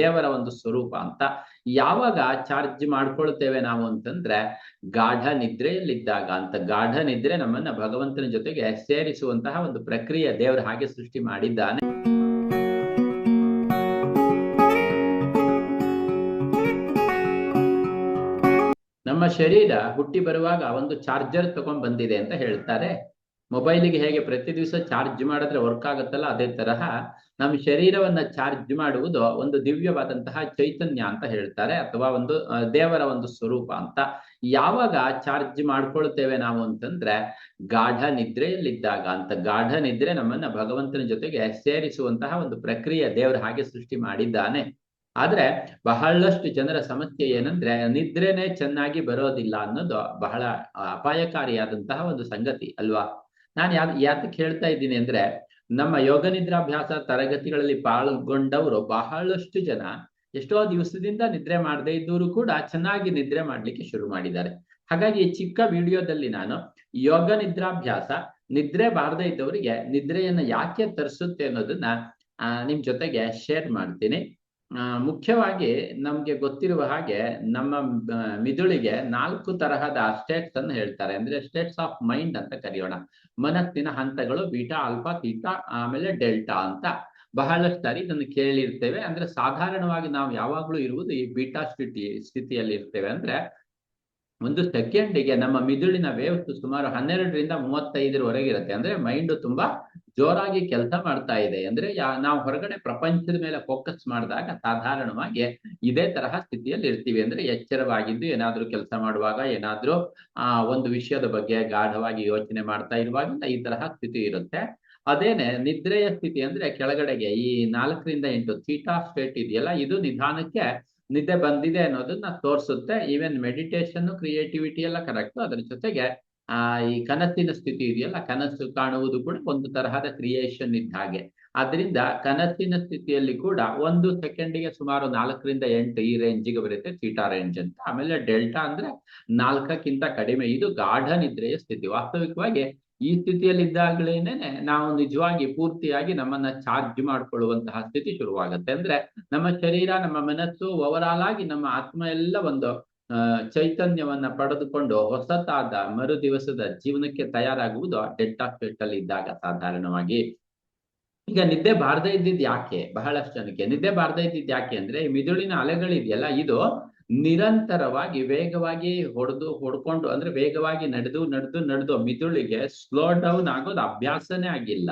ದೇವರ ಒಂದು ಸ್ವರೂಪ ಅಂತ ಯಾವಾಗ ಚಾರ್ಜ್ ಮಾಡ್ಕೊಳ್ತೇವೆ ನಾವು ಅಂತಂದ್ರೆ ಗಾಢ ನಿದ್ರೆಯಲ್ಲಿದ್ದಾಗ ಅಂತ ಗಾಢ ನಿದ್ರೆ ನಮ್ಮನ್ನ ಭಗವಂತನ ಜೊತೆಗೆ ಸೇರಿಸುವಂತಹ ಒಂದು ಪ್ರಕ್ರಿಯೆ ದೇವರು ಹಾಗೆ ಸೃಷ್ಟಿ ಮಾಡಿದ್ದಾನೆ. ನಮ್ಮ ಶರೀರ ಹುಟ್ಟಿ ಬರುವಾಗ ಒಂದು ಚಾರ್ಜರ್ ತಗೊಂಡ್ ಬಂದಿದೆ ಅಂತ ಹೇಳ್ತಾರೆ. ಮೊಬೈಲಿಗೆ ಹೇಗೆ ಪ್ರತಿ ದಿವಸ ಚಾರ್ಜ್ ಮಾಡಿದ್ರೆ ವರ್ಕ್ ಆಗುತ್ತಲ್ಲ, ಅದೇ ತರಹ ನಮ್ಮ ಶರೀರವನ್ನ ಚಾರ್ಜ್ ಮಾಡುವುದು ಒಂದು ದಿವ್ಯವಾದಂತಹ ಚೈತನ್ಯ ಅಂತ ಹೇಳ್ತಾರೆ, ಅಥವಾ ಒಂದು ದೇವರ ಒಂದು ಸ್ವರೂಪ ಅಂತ. ಯಾವಾಗ ಚಾರ್ಜ್ ಮಾಡ್ಕೊಳ್ತೇವೆ ನಾವು ಅಂತಂದ್ರೆ, ಗಾಢ ನಿದ್ರೆಯಲ್ಲಿದ್ದಾಗ ಅಂತ. ಗಾಢ ನಿದ್ರೆ ನಮ್ಮನ್ನ ಭಗವಂತನ ಜೊತೆಗೆ ಸೇರಿಸುವಂತಹ ಒಂದು ಪ್ರಕ್ರಿಯೆ ದೇವರು ಹಾಗೆ ಸೃಷ್ಟಿ ಮಾಡಿದ್ದಾನೆ. ಆದ್ರೆ ಬಹಳಷ್ಟು ಜನರ ಸಮಸ್ಯೆ ಏನಂದ್ರೆ, ನಿದ್ರೆನೆ ಚೆನ್ನಾಗಿ ಬರೋದಿಲ್ಲ ಅನ್ನೋದು ಬಹಳ ಅಪಾಯಕಾರಿಯಾದಂತಹ ಒಂದು ಸಂಗತಿ ಅಲ್ವಾ? ನಾನು ಯಾ ಯಾತಕ್ಕೆ ಹೇಳ್ತಾ ಇದ್ದೀನಿ ಅಂದ್ರೆ, ನಮ್ಮ ಯೋಗ ನಿದ್ರಾಭ್ಯಾಸ ತರಗತಿಗಳಲ್ಲಿ ಪಾಲ್ಗೊಂಡವರು ಬಹಳಷ್ಟು ಜನ ಎಷ್ಟೋ ದಿವಸದಿಂದ ನಿದ್ರೆ ಮಾಡದೇ ಇದ್ದವರು ಕೂಡ ಚೆನ್ನಾಗಿ ನಿದ್ರೆ ಮಾಡ್ಲಿಕ್ಕೆ ಶುರು ಮಾಡಿದ್ದಾರೆ. ಹಾಗಾಗಿ ಈ ಚಿಕ್ಕ ವಿಡಿಯೋದಲ್ಲಿ ನಾನು ಯೋಗ ನಿದ್ರಾಭ್ಯಾಸ, ನಿದ್ರೆ ಬಾರದೇ ಇದ್ದವರಿಗೆ ನಿದ್ರೆಯನ್ನ ಯಾಕೆ ತರಿಸುತ್ತೆ ಅನ್ನೋದನ್ನ ನಿಮ್ ಜೊತೆಗೆ ಶೇರ್ ಮಾಡ್ತೀನಿ. ಮುಖ್ಯವಾಗಿ ನಮ್ಗೆ ಗೊತ್ತಿರುವ ಹಾಗೆ ನಮ್ಮ ಮಿದುಳಿಗೆ ನಾಲ್ಕು ತರಹದ ಸ್ಟೇಟ್ಸ್ ಅನ್ನು ಹೇಳ್ತಾರೆ. ಅಂದ್ರೆ ಸ್ಟೇಟ್ಸ್ ಆಫ್ ಮೈಂಡ್ ಅಂತ ಕರೆಯೋಣ. ಮನಸ್ಸಿನ ಹಂತಗಳು ಬೀಟಾ ಅಲ್ಫಾ ತೀಟಾ ಆಮೇಲೆ ಡೆಲ್ಟಾ ಅಂತ. ಬಹಳಷ್ಟು ಸಾರಿ ಇದನ್ನು ಕೇಳಿರ್ತೇವೆ. ಅಂದ್ರೆ ಸಾಧಾರಣವಾಗಿ ನಾವು ಯಾವಾಗ್ಲೂ ಇರುವುದು ಈ ಬೀಟಾ ಸ್ಥಿತಿ ಸ್ಥಿತಿಯಲ್ಲಿ ಇರ್ತೇವೆ ಅಂದ್ರೆ ಒಂದು ಸೆಕೆಂಡಿಗೆ ನಮ್ಮ ಮಿದುಳಿನ ವೇವ್ಸ್ ಸುಮಾರು ಹನ್ನೆರಡರಿಂದ ಮೂವತ್ತೈದರವರೆಗೆ ಇರುತ್ತೆ. ಅಂದ್ರೆ ಮೈಂಡ್ ತುಂಬಾ ಜೋರಾಗಿ ಕೆಲಸ ಮಾಡ್ತಾ ಇದೆ ಅಂದ್ರೆ ನಾವು ಹೊರಗಡೆ ಪ್ರಪಂಚದ ಮೇಲೆ ಫೋಕಸ್ ಮಾಡಿದಾಗ ಸಾಧಾರಣವಾಗಿ ಇದೇ ತರಹ ಸ್ಥಿತಿಯಲ್ಲಿ ಇರ್ತೀವಿ ಅಂದ್ರೆ ಎಚ್ಚರವಾಗಿದ್ದು ಏನಾದ್ರೂ ಕೆಲಸ ಮಾಡುವಾಗ ಏನಾದ್ರೂ, ಆ, ಒಂದು ವಿಷಯದ ಬಗ್ಗೆ ಗಾಢವಾಗಿ ಯೋಚನೆ ಮಾಡ್ತಾ ಇರುವಾಗ ಈ ತರಹ ಸ್ಥಿತಿ ಇರುತ್ತೆ. ಅದೇನೆ ನಿದ್ರೆಯ ಸ್ಥಿತಿ ಅಂದ್ರೆ ಕೆಳಗಡೆಗೆ ಈ ನಾಲ್ಕರಿಂದ ಎಂಟು ಥೀಟಾ ಸ್ಟೇಟ್ ಇದೆಯಲ್ಲ, ಇದು ನಿಧಾನಕ್ಕೆ ನಿದ್ದೆ ಬಂದಿದೆ ಅನ್ನೋದನ್ನ ತೋರಿಸುತ್ತೆ. ಈವನ್ ಮೆಡಿಟೇಷನ್ ಕ್ರಿಯೇಟಿವಿಟಿ ಎಲ್ಲ ಕರೆಕ್ಟ್ ಅದರ ಜೊತೆಗೆ ಆ ಈ ಕನಸಿನ ಸ್ಥಿತಿ ಇದೆಯಲ್ಲ, ಕನಸು ಕಾಣುವುದು ಕೂಡ ಒಂದು ತರಹದ ಕ್ರಿಯೇಷನ್ ಇದ್ದ ಹಾಗೆ. ಆದ್ರಿಂದ ಕನಸಿನ ಸ್ಥಿತಿಯಲ್ಲಿ ಕೂಡ ಒಂದು ಸೆಕೆಂಡಿಗೆ ಸುಮಾರು ನಾಲ್ಕರಿಂದ ಎಂಟು ಈ ರೇಂಜಿಗೆ ಬರುತ್ತೆ ಥೀಟಾ ರೇಂಜ್ ಅಂತ. ಆಮೇಲೆ ಡೆಲ್ಟಾ ಅಂದ್ರೆ ನಾಲ್ಕಕ್ಕಿಂತ ಕಡಿಮೆ. ಇದು ಗಾಢ ನಿದ್ರೆಯ ಸ್ಥಿತಿ. ವಾಸ್ತವಿಕವಾಗಿ ಈ ಸ್ಥಿತಿಯಲ್ಲಿ ಇದ್ದಾಗಲೇನೆ ನಾವು ನಿಜವಾಗಿ ಪೂರ್ತಿಯಾಗಿ ನಮ್ಮನ್ನ ಚಾರ್ಜ್ ಮಾಡ್ಕೊಳ್ಳುವಂತಹ ಸ್ಥಿತಿ ಶುರುವಾಗುತ್ತೆ. ಅಂದ್ರೆ ನಮ್ಮ ಶರೀರ, ನಮ್ಮ ಮನಸ್ಸು ಓವರಾಲ್ ಆಗಿ ನಮ್ಮ ಆತ್ಮ ಎಲ್ಲ ಒಂದು ಚೈತನ್ಯವನ್ನ ಪಡೆದುಕೊಂಡು ಹೊಸತಾದ ಮರು ದಿವಸದ ಜೀವನಕ್ಕೆ ತಯಾರಾಗುವುದು ಡೆಲ್ಟಾ ಸ್ಟೇಟ್ ಅಲ್ಲಿ ಇದ್ದಾಗ ಸಾಧಾರಣವಾಗಿ. ಈಗ ನಿದ್ದೆ ಬಾರದೇ ಇದ್ದಿದ್ ಯಾಕೆ? ಬಹಳಷ್ಟು ಜನಕ್ಕೆ. ನಿದ್ದೆ ಬಾರದೇ ಇದ್ದಿದ್ ಯಾಕೆ ಅಂದ್ರೆ ಮಿದುಳಿನ ಅಲೆಗಳಿದೆಯಲ್ಲ, ಇದು ನಿರಂತರವಾಗಿ ವೇಗವಾಗಿ ಹೊಡೆದು, ಹೊಡ್ಕೊಂಡು, ಅಂದ್ರೆ ವೇಗವಾಗಿ ನಡೆದು ನಡೆದು ನಡೆದು ಮಿದುಳಿಗೆ ಸ್ಲೋ ಡೌನ್ ಆಗೋದು ಅಭ್ಯಾಸನೇ ಆಗಿಲ್ಲ.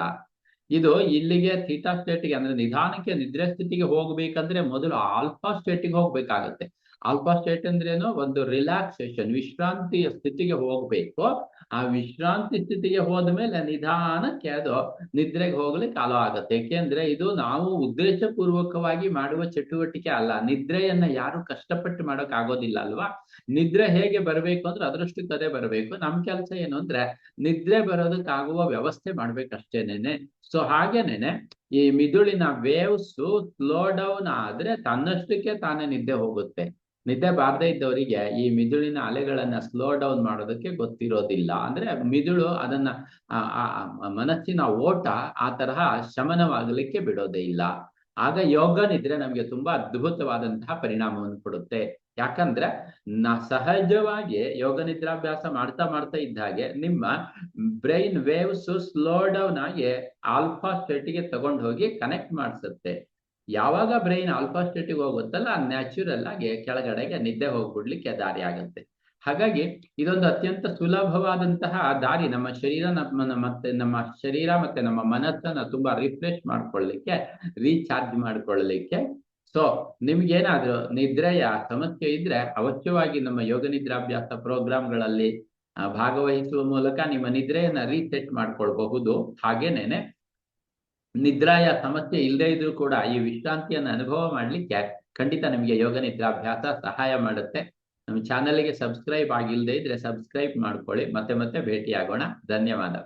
ಇದು ಇಲ್ಲಿಗೆ ಥೀಟಾ ಸ್ಟೇಟ್ಗೆ ಅಂದ್ರೆ ನಿಧಾನಕ್ಕೆ ನಿದ್ರೆ ಸ್ಥಿತಿಗೆ ಹೋಗ್ಬೇಕಂದ್ರೆ ಮೊದಲು ಆಲ್ಫಾ ಸ್ಟೇಟಿಗೆ ಹೋಗ್ಬೇಕಾಗತ್ತೆ. ಆಲ್ಫಾ ಸ್ಟೇಟ್ ಅಂದ್ರೇನು ಒಂದು ರಿಲ್ಯಾಕ್ಸೇಷನ್ ವಿಶ್ರಾಂತಿಯ ಸ್ಥಿತಿಗೆ ಹೋಗ್ಬೇಕು. ಆ ವಿಶ್ರಾಂತಿ ಸ್ಥಿತಿಗೆ ಹೋದ ಮೇಲೆ ನಿಧಾನಕ್ಕೆ ಅದು ನಿದ್ರೆಗೆ ಹೋಗ್ಲಿಕ್ಕೆ ಕಾಲ ಆಗುತ್ತೆ. ಯಾಕೆಂದ್ರೆ ಇದು ನಾವು ಉದ್ದೇಶ ಪೂರ್ವಕವಾಗಿ ಮಾಡುವ ಚಟುವಟಿಕೆ ಅಲ್ಲ. ನಿದ್ರೆಯನ್ನ ಯಾರು ಕಷ್ಟಪಟ್ಟು ಮಾಡೋಕ್ ಆಗೋದಿಲ್ಲ ಅಲ್ವಾ? ನಿದ್ರೆ ಹೇಗೆ ಬರಬೇಕು ಅಂದ್ರೆ ಅದರಷ್ಟಕ್ಕೆ ಕದೇ ಬರಬೇಕು. ನಮ್ ಕೆಲಸ ಏನು ಅಂದ್ರೆ ನಿದ್ರೆ ಬರೋದಕ್ಕಾಗುವ ವ್ಯವಸ್ಥೆ ಮಾಡ್ಬೇಕಷ್ಟೇನೇನೆ. ಸೊ ಹಾಗೇನೇನೆ, ಈ ಮಿದುಳಿನ ವೇವ್ಸ್ ಸ್ಲೋ ಡೌನ್ ಆದ್ರೆ ತನ್ನಷ್ಟಕ್ಕೆ ತಾನೇ ನಿದ್ದೆ ಹೋಗುತ್ತೆ. ನಿದ್ದೆ ಬಾರದೇ ಇದ್ದವರಿಗೆ ಈ ಮಿದುಳಿನ ಅಲೆಗಳನ್ನ ಸ್ಲೋ ಡೌನ್ ಮಾಡೋದಕ್ಕೆ ಗೊತ್ತಿರೋದಿಲ್ಲ. ಅಂದ್ರೆ ಮಿದುಳು ಅದನ್ನ ಮನಸ್ಸಿನ ಓಟ ಆ ತರಹ ಶಮನವಾಗಲಿಕ್ಕೆ ಬಿಡೋದೇ ಇಲ್ಲ. ಆಗ ಯೋಗ ನಿದ್ರೆ ನಮ್ಗೆ ತುಂಬಾ ಅದ್ಭುತವಾದಂತಹ ಪರಿಣಾಮವನ್ನು ಕೊಡುತ್ತೆ. ಯಾಕಂದ್ರೆ ನ ಸಹಜವಾಗಿ ಯೋಗ ನಿದ್ರಾಭ್ಯಾಸ ಮಾಡ್ತಾ ಮಾಡ್ತಾ ಇದ್ದ ಹಾಗೆ ನಿಮ್ಮ ಬ್ರೈನ್ ವೇವ್ಸ್ ಸ್ಲೋ ಡೌನ್ ಆಗಿ ಆಲ್ಫಾ ಸ್ಟೇಟಿಗೆ ತಗೊಂಡು ಹೋಗಿ ಕನೆಕ್ಟ್ ಮಾಡಿಸುತ್ತೆ. ಯಾವಾಗ ಬ್ರೈನ್ ಆಲ್ಫಾ ಸ್ಟೇಟಿಗೆ ಹೋಗುತ್ತಲ್ಲ ನ್ಯಾಚುರಲ್ ಆಗಿ ಕೆಳಗಡೆಗೆ ನಿದ್ದೆ ಹೋಗ್ಬಿಡ್ಲಿಕ್ಕೆ ದಾರಿ ಆಗುತ್ತೆ. ಹಾಗಾಗಿ ಇದೊಂದು ಅತ್ಯಂತ ಸುಲಭವಾದಂತಹ ದಾರಿ. ನಮ್ಮ ಶರೀರ ಮತ್ತೆ ನಮ್ಮ ಶರೀರ ಮತ್ತೆ ನಮ್ಮ ಮನಸ್ಸನ್ನ ತುಂಬಾ ರಿಫ್ರೆಶ್ ಮಾಡ್ಕೊಳ್ಳಿಕ್ಕೆ ರೀಚಾರ್ಜ್ ಮಾಡ್ಕೊಳ್ಳಲಿಕ್ಕೆ ಸೊ ನಿಮ್ಗೇನಾದ್ರೂ ನಿದ್ರೆಯ ಸಮಸ್ಯೆ ಇದ್ರೆ ಅವಶ್ಯವಾಗಿ ನಮ್ಮ ಯೋಗ ನಿದ್ರಾಭ್ಯಾಸ ಪ್ರೋಗ್ರಾಮ್ಗಳಲ್ಲಿ ಭಾಗವಹಿಸುವ ಮೂಲಕ ನಿಮ್ಮ ನಿದ್ರೆಯನ್ನ ರೀಸೆಟ್ ಮಾಡ್ಕೊಳ್ಬಹುದು. ಹಾಗೇನೇನೆ ನಿದ್ರಾಯ ಸಮಸ್ಯೆ ಇಲ್ಲದೆ ಇದ್ರೂ ಕೂಡ ಈ ವಿಶ್ರಾಂತಿಯನ್ನು ಅನುಭವ ಮಾಡಲಿಕ್ಕೆ ಖಂಡಿತ ನಿಮಗೆ ಯೋಗ ನಿದ್ರಾಭ್ಯಾಸ ಸಹಾಯ ಮಾಡುತ್ತೆ. ನಮ್ಮ ಚಾನಲ್ಗೆ ಸಬ್ಸ್ಕ್ರೈಬ್ ಆಗಿಲ್ಲದೆ ಇದ್ರೆ ಸಬ್ಸ್ಕ್ರೈಬ್ ಮಾಡ್ಕೊಳ್ಳಿ. ಮತ್ತೆ ಮತ್ತೆ ಭೇಟಿ ಆಗೋಣ ಧನ್ಯವಾದ.